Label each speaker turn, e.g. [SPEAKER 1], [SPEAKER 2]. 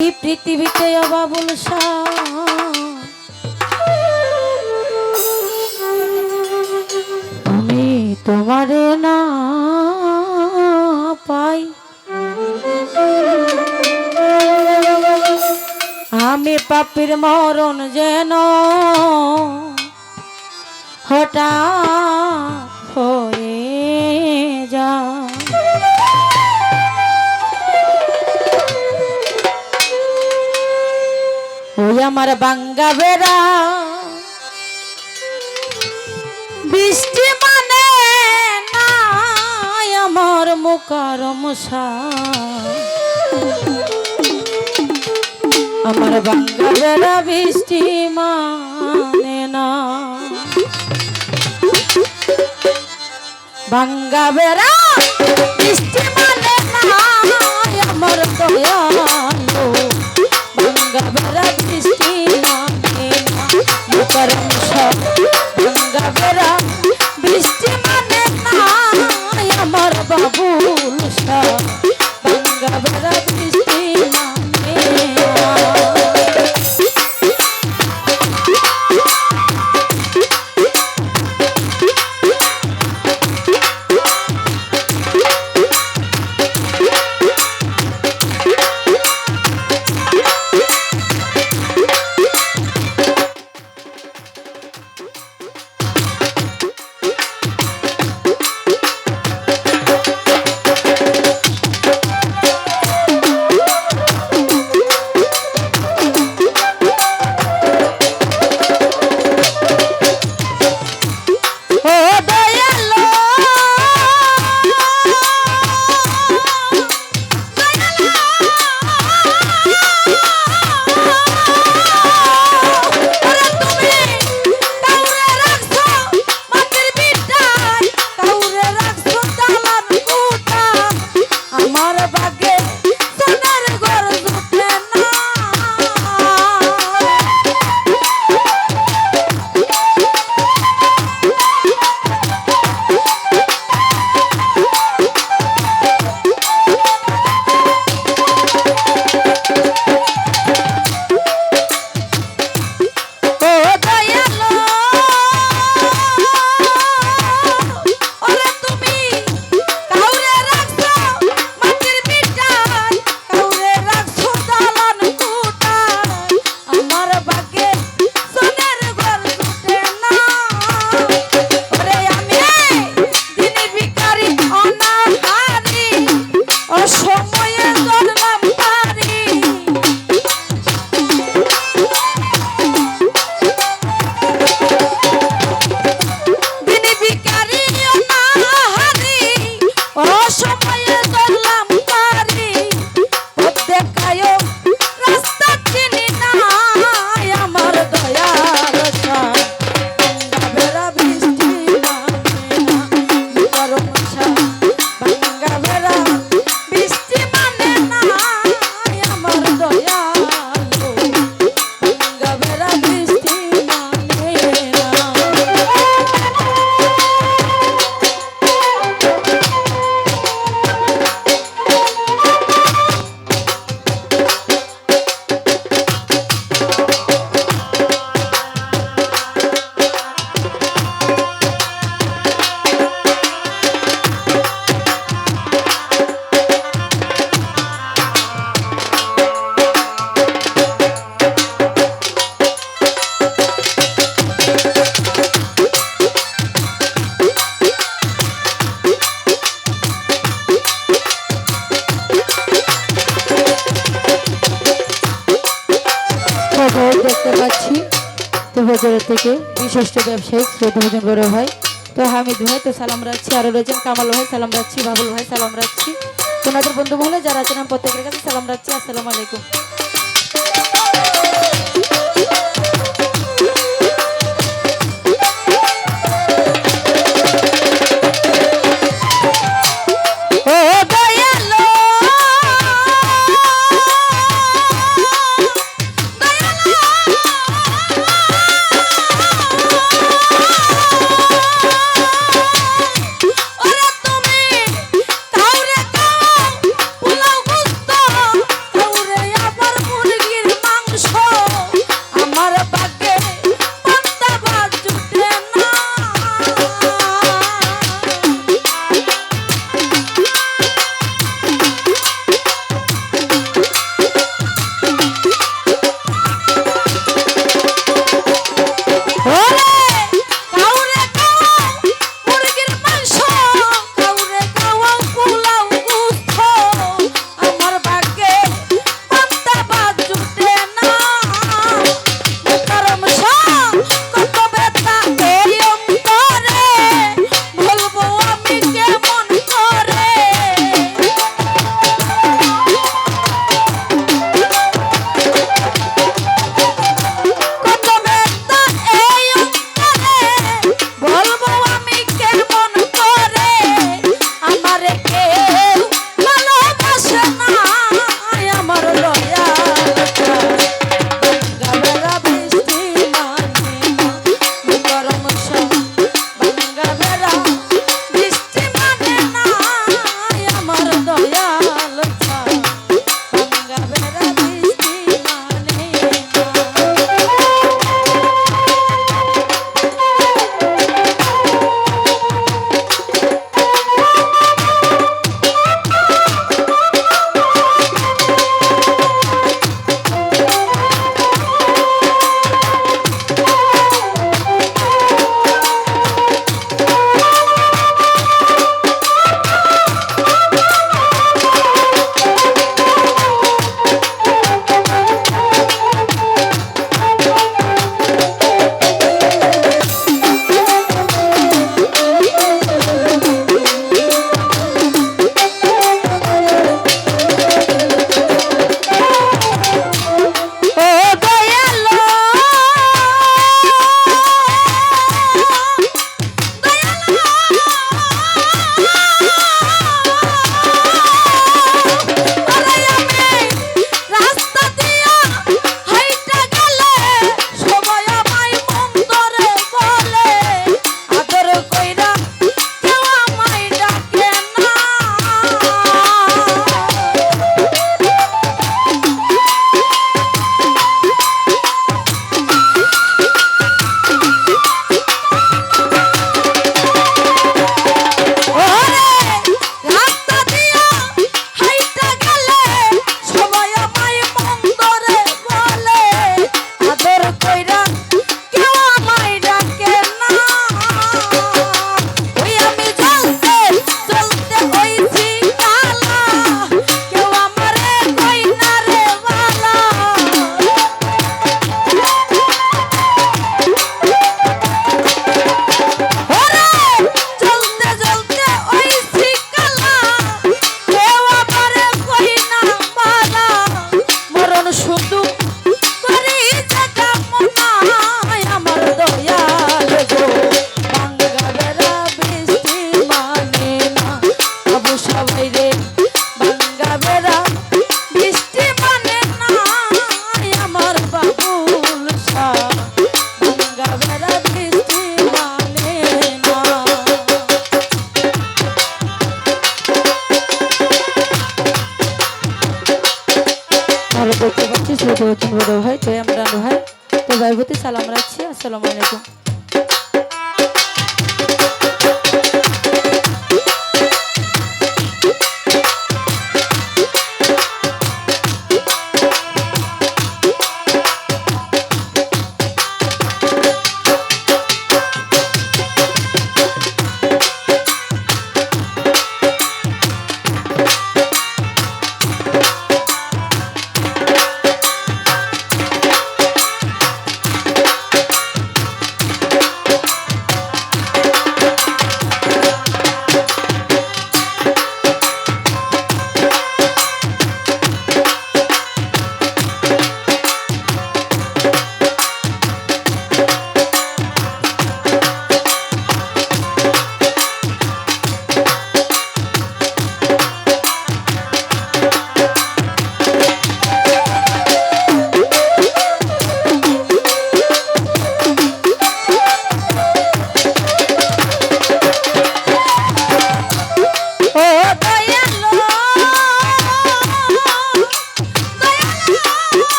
[SPEAKER 1] এই পৃথিবীতে অবাবুল আমি তোমারে না পাই। আমি পাপির মরণ যেন হঠাৎ হয়ে আমার বাঙ্গা বেড়া। বৃষ্টি মানে নাই আমার মুখার মশা। আমার বাঙ্গা বেড়া বৃষ্টি মানে না বাঙ্গা বেড়া, বৃষ্টি মুখার মশা। বৃষ্টি মানে না আমার বাবুল শাহ cayó. থেকে বিশিষ্ট ব্যবসায়ী শ্রদ্ধাভোজন বড় ভাই। তো হামিদ ভাই, তো সালাম রাখছি। আরও রয়েছেন কামাল ভাই, সালাম রাখছি। বাবুল ভাই, সালাম রাখছি। ওনাদের বন্ধু বলে যারা আছেন, প্রত্যেকের কাছে সালাম রাখছি। আসসালামু আলাইকুম।